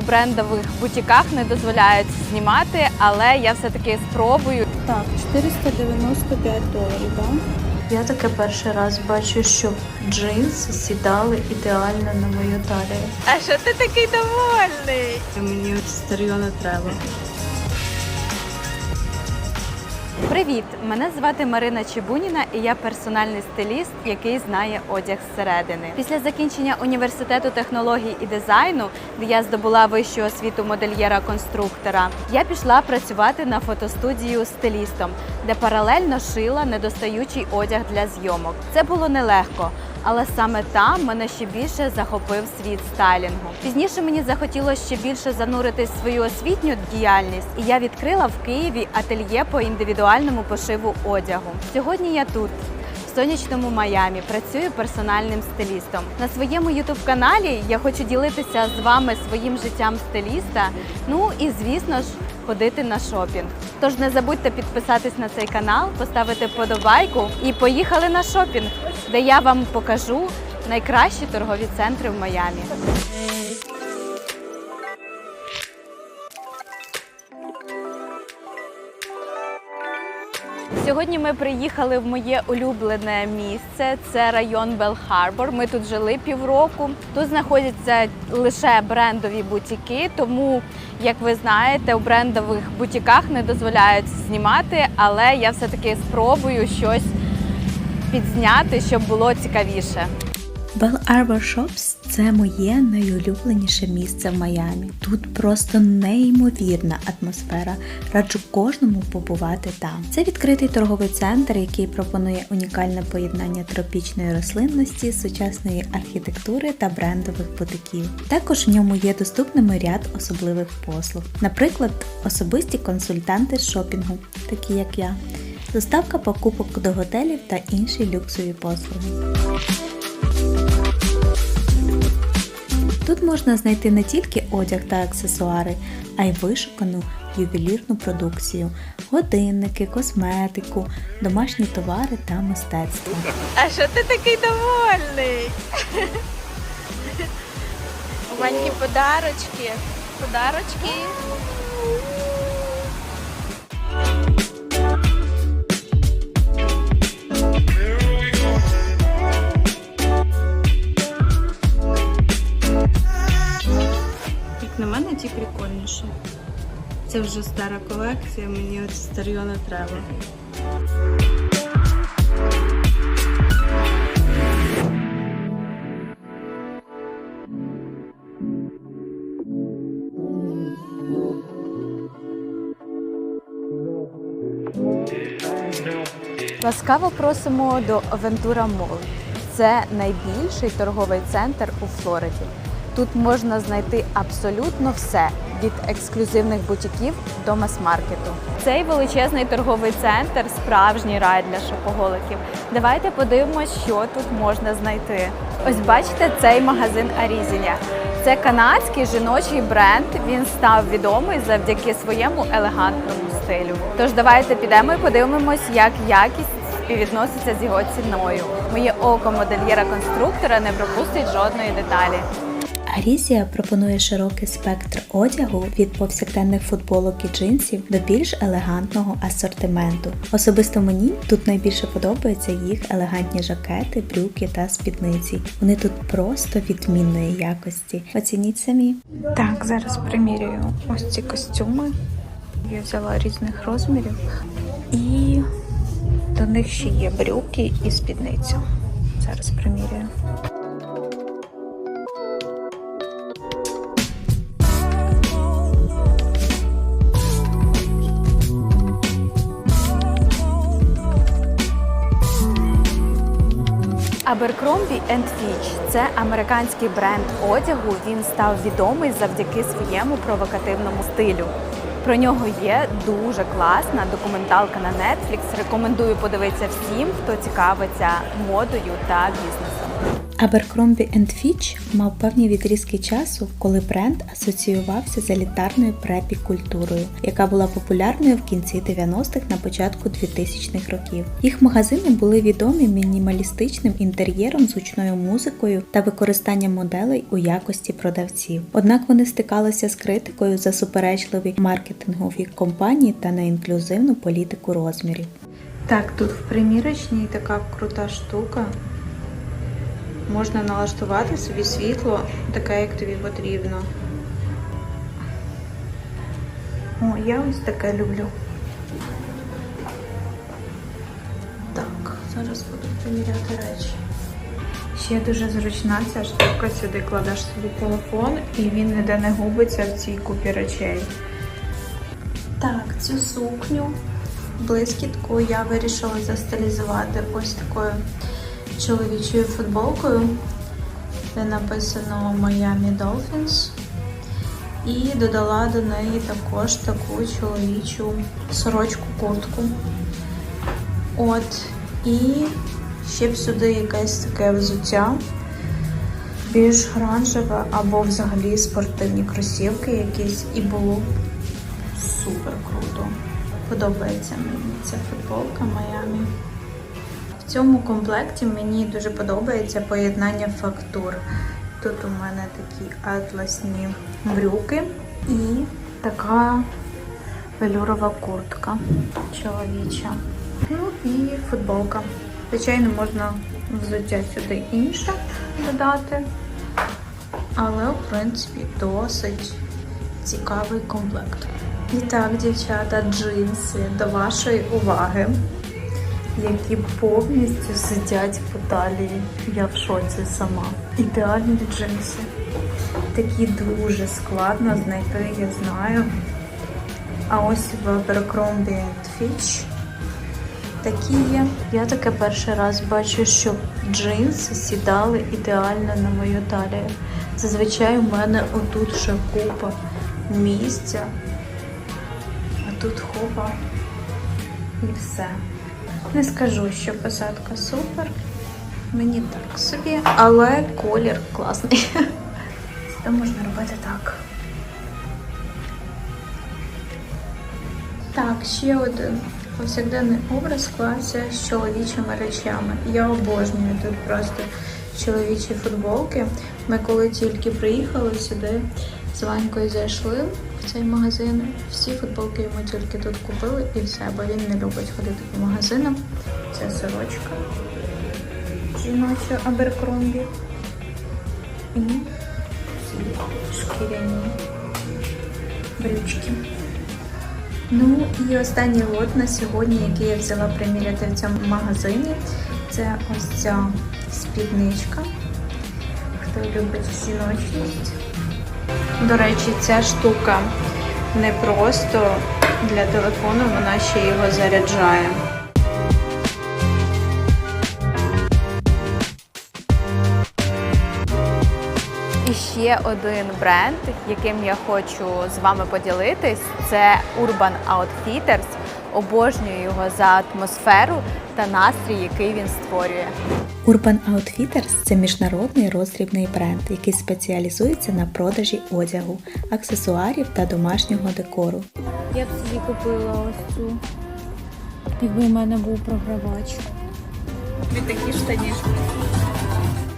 у брендових бутіках не дозволяють знімати, але я все-таки спробую. Так, 495 доларів, так? Я таке перший раз бачу, що джинси сідали ідеально на мою талію. А що ти такий довольний? Мені от старьо не треба. Привіт! Мене звати Марина Чебуніна і я персональний стиліст, який знає одяг зсередини. Після закінчення університету технологій і дизайну, де я здобула вищу освіту модельєра-конструктора, я пішла працювати на фотостудію стилістом, де паралельно шила недостаючий одяг для зйомок. Це було нелегко. Але саме там мене ще більше захопив світ стайлінгу. Пізніше мені захотілося ще більше зануритись свою освітню діяльність, і я відкрила в Києві ательє по індивідуальному пошиву одягу. Сьогодні я тут. В сонячному Майамі працюю персональним стилістом. На своєму ютуб каналі я хочу ділитися з вами своїм життям стиліста. Ну і звісно ж ходити на шопінг. Тож не забудьте підписатись на цей канал, поставити подобайку і поїхали на шопінг, де я вам покажу найкращі торгові центри в Майамі. Сьогодні ми приїхали в моє улюблене місце. Це район Белл Харбор. Ми тут жили півроку. Тут знаходяться лише брендові бутіки, тому, як ви знаєте, у брендових бутіках не дозволяють знімати, але я все-таки спробую щось підзняти, щоб було цікавіше. Bell Arbor Shops – це моє найулюбленіше місце в Майамі. Тут просто неймовірна атмосфера. Раджу кожному побувати там. Це відкритий торговий центр, який пропонує унікальне поєднання тропічної рослинності, сучасної архітектури та брендових бутиків. Також в ньому є доступними ряд особливих послуг, наприклад, особисті консультанти з шопінгу, такі як я, доставка покупок до готелів та інші люксові послуги. Тут можна знайти не тільки одяг та аксесуари, а й вишукану ювелірну продукцію, годинники, косметику, домашні товари та мистецтво. А що ти такий довольний? Маленькі подарочки. Подарочки. Прикольніші. Це вже стара колекція, мені от старьо не треба. Ласкаво просимо до Aventura Mall. Це найбільший торговий центр у Флориді. Тут можна знайти абсолютно все від ексклюзивних бутіків до мас-маркету. Цей величезний торговий центр справжній рай для шопоголиків. Давайте подивимось, що тут можна знайти. Ось бачите цей магазин Арізіня. Це канадський жіночий бренд. Він став відомий завдяки своєму елегантному стилю. Тож давайте підемо і подивимось, як якість співвідноситься з його ціною. Моє око модельєра-конструктора не пропустить жодної деталі. Арізія пропонує широкий спектр одягу від повсякденних футболок і джинсів до більш елегантного асортименту. Особисто мені тут найбільше подобаються їх елегантні жакети, брюки та спідниці. Вони тут просто відмінної якості. Оцініть самі. Так, зараз примірюю ось ці костюми. Я взяла різних розмірів. І до них ще є брюки і спідницю. Зараз примірюю. Abercrombie Fitch – це американський бренд одягу. Він став відомий завдяки своєму провокативному стилю. Про нього є дуже класна документалка на Netflix. Рекомендую подивитися всім, хто цікавиться модою та бізнесом. Abercrombie Fitch мав певні відрізки часу, коли бренд асоціювався з елітарною препі-культурою, яка була популярною в кінці 90-х на початку 2000-х років. Їх магазини були відомі мінімалістичним інтер'єром з гучною музикою та використанням моделей у якості продавців. Однак вони стикалися з критикою за суперечливі маркетингові компанії та неінклюзивну політику розмірів. Так, тут в примірочній така крута штука. Можна налаштувати собі світло, таке, як тобі потрібно. О, я ось таке люблю. Так, зараз буду приміряти речі. Ще дуже зручна ця штука, сюди кладеш собі телефон і він ніде не губиться в цій купі речей. Так, цю сукню блискітку я вирішила застилізувати ось такою чоловічою футболкою, де написано Miami Dolphins. І додала до неї також таку чоловічу сорочку куртку. От, і ще б сюди якесь таке взуття, більш оранжеве або взагалі спортивні кросівки якісь, і було супер круто. Подобається мені ця футболка Майамі. В цьому комплекті мені дуже подобається поєднання фактур. Тут у мене такі атласні брюки і така велюрова куртка чоловіча. Ну і футболка. Звичайно, можна взуття сюди інше додати, але в принципі досить цікавий комплект. І так, дівчата, джинси до вашої уваги, які повністю сидять по талії. Я в шоці сама. Ідеальні джинси. Такі дуже складно знайти, я знаю. А ось в Abercrombie Fitch такі є. Я таке перший раз бачу, що джинси сідали ідеально на мою талію. Зазвичай у мене отут ще купа місця. А тут хопа і все. Не скажу, що посадка супер. Мені так собі, але колір класний. Це можна робити так. Так, ще один повсякденний образ класся з чоловічими речами. Я обожнюю тут просто чоловічі футболки. Ми коли тільки приїхали сюди, з Ванькою зайшли цей магазин. Всі футболки йому тільки тут купили і все, бо він не любить ходити по магазинам. Це сорочка жіноча Аберкромбі. І шкіряні брючки. Ну і останній лот на сьогодні, який я взяла приміряти в цьому магазині, це ось ця спідничка. Хто любить жіночність. До речі, ця штука не просто для телефону, вона ще його заряджає. І ще один бренд, яким я хочу з вами поділитись, це Urban Outfitters. Обожнюю його за атмосферу та настрій, який він створює. Urban Outfitters – це міжнародний роздрібний бренд, який спеціалізується на продажі одягу, аксесуарів та домашнього декору. Я б собі купила ось цю, якби в мене був програвач. Від такі штані.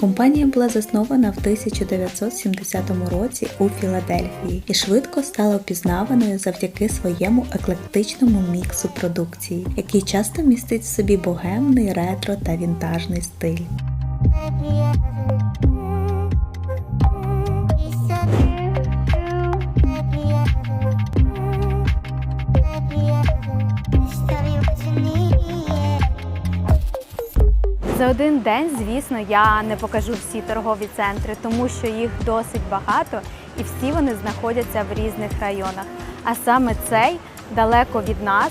Компанія була заснована в 1970 році у Філадельфії і швидко стала впізнаваною завдяки своєму еклектичному міксу продукції, який часто містить в собі богемний, ретро та вінтажний стиль. День, звісно, я не покажу всі торгові центри, тому що їх досить багато і всі вони знаходяться в різних районах. А саме цей далеко від нас,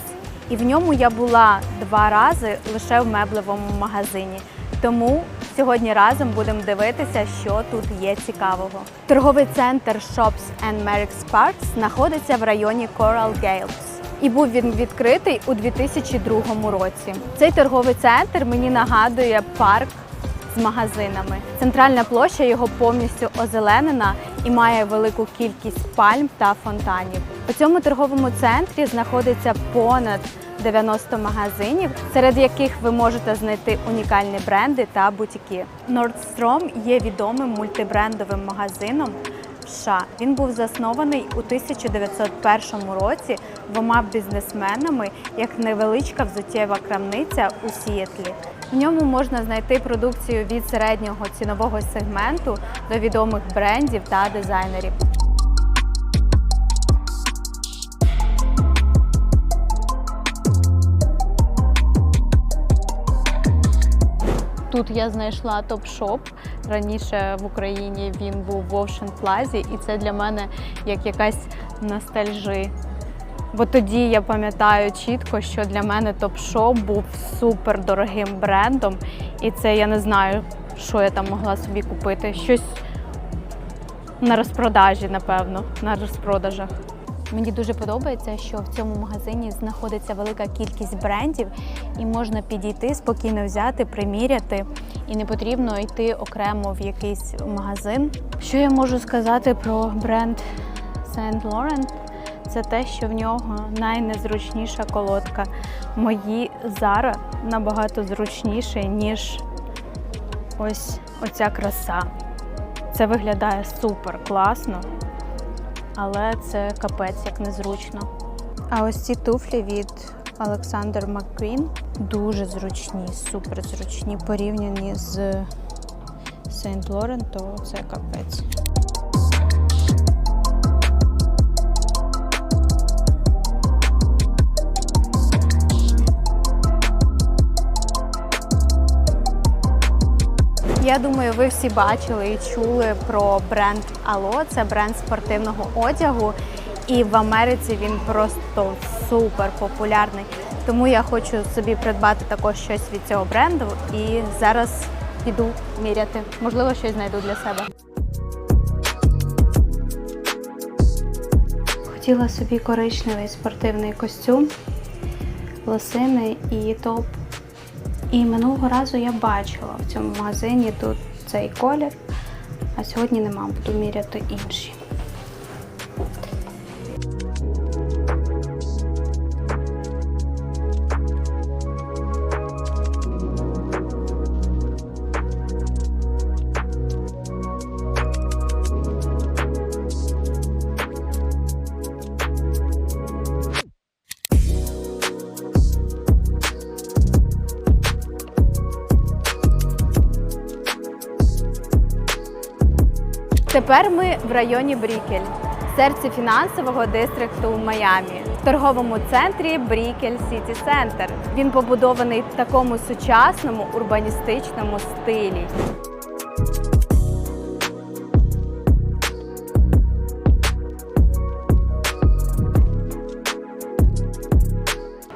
і в ньому я була два рази лише в меблевому магазині. Тому сьогодні разом будемо дивитися, що тут є цікавого. Торговий центр Shops and Merrick's Park знаходиться в районі Coral Gables. І був він відкритий у 2002 році. Цей торговий центр мені нагадує парк з магазинами. Центральна площа його повністю озеленена і має велику кількість пальм та фонтанів. У цьому торговому центрі знаходиться понад 90 магазинів, серед яких ви можете знайти унікальні бренди та бутіки. Nordstrom є відомим мультибрендовим магазином США. Він був заснований у 1901 році двома бізнесменами як невеличка взуттєва крамниця у Сіетлі. В ньому можна знайти продукцію від середнього цінового сегменту до відомих брендів та дизайнерів. Тут я знайшла топ-шоп. Раніше в Україні він був в Ocean Plaza, і це для мене як якась ностальжі. Бо тоді я пам'ятаю чітко, що для мене топ-шоп був супер дорогим брендом, і це я не знаю, що я там могла собі купити. Щось на розпродажі, напевно, на розпродажах. Мені дуже подобається, що в цьому магазині знаходиться велика кількість брендів, і можна підійти, спокійно взяти, приміряти, і не потрібно йти окремо в якийсь магазин. Що я можу сказати про бренд Saint Laurent? Це те, що в нього найнезручніша колодка. Мої Zara набагато зручніші, ніж ось оця краса. Це виглядає супер класно, але це капець як незручно. А ось ці туфлі від Олександр Макквін дуже зручні, супер зручні. Порівняні з Сент Лорен, то це капець. Я думаю, ви всі бачили і чули про бренд Ало. Це бренд спортивного одягу. І в Америці він просто супер популярний. Тому я хочу собі придбати також щось від цього бренду. І зараз піду міряти. Можливо, щось знайду для себе. Хотіла собі коричневий спортивний костюм, лосини і топ і минулого разу я бачила в цьому магазині тут цей колір, а сьогодні нема, буду міряти інші. Тепер ми в районі Брікель, серці фінансового дистрикту у Майамі, в торговому центрі Брікель Сіті Центр. Він побудований в такому сучасному урбаністичному стилі.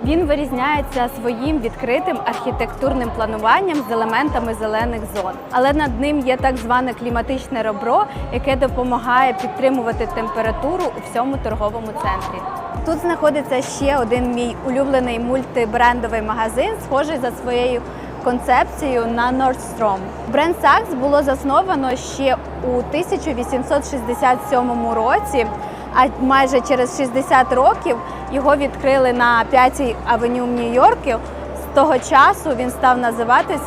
Він вирізняється своїм відкритим архітектурним плануванням з елементами зелених зон. Але над ним є так зване кліматичне ребро, яке допомагає підтримувати температуру у всьому торговому центрі. Тут знаходиться ще один мій улюблений мультибрендовий магазин, схожий за своєю концепцією на Nordstrom. Бренд Saks було засновано ще у 1867 році. А майже через 60 років його відкрили на 5-й авеню в Нью-Йорку. З того часу він став називатись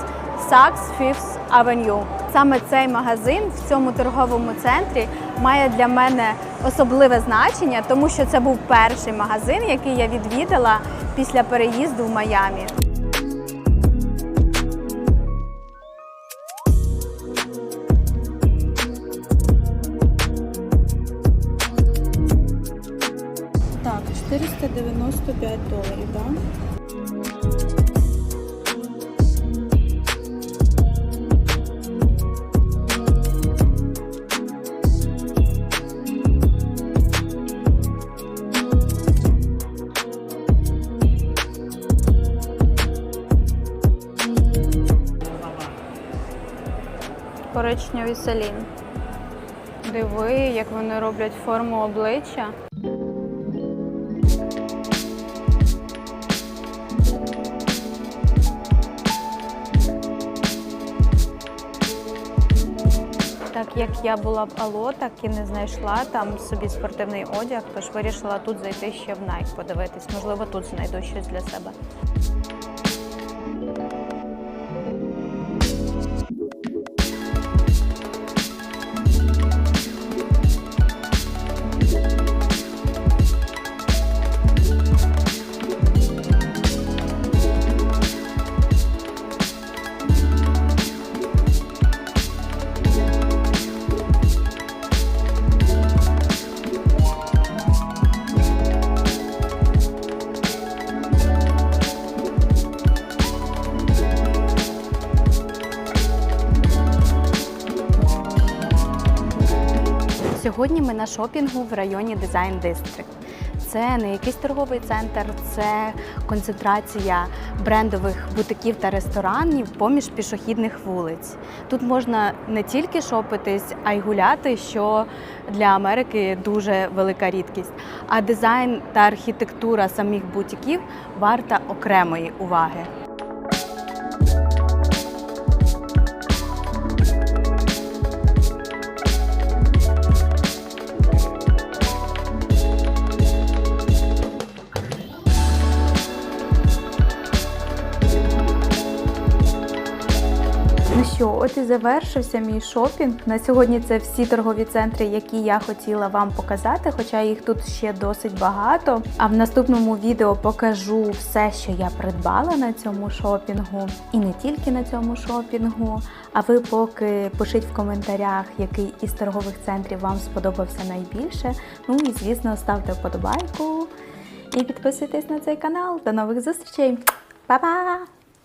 Saks Fifth Avenue. Саме цей магазин в цьому торговому центрі має для мене особливе значення, тому що це був перший магазин, який я відвідала після переїзду в Майамі. Так, 495 доларів, так? Коричневий салін. Диви, як вони роблять форму обличчя. Як я була в Ало, так і не знайшла там собі спортивний одяг, тож вирішила тут зайти ще в Nike подивитись. Можливо, тут знайду щось для себе. Шопінгу в районі Design District. Це не якийсь торговий центр, це концентрація брендових бутиків та ресторанів поміж пішохідних вулиць. Тут можна не тільки шопитись, а й гуляти, що для Америки дуже велика рідкість. А дизайн та архітектура самих бутиків варта окремої уваги. Ну що, от і завершився мій шопінг. На сьогодні це всі торгові центри, які я хотіла вам показати, хоча їх тут ще досить багато. А в наступному відео покажу все, що я придбала на цьому шопінгу, і не тільки на цьому шопінгу. А ви поки пишіть в коментарях, який із торгових центрів вам сподобався найбільше. Ну і звісно, ставте вподобайку і підписуйтесь на цей канал. До нових зустрічей! Па-па!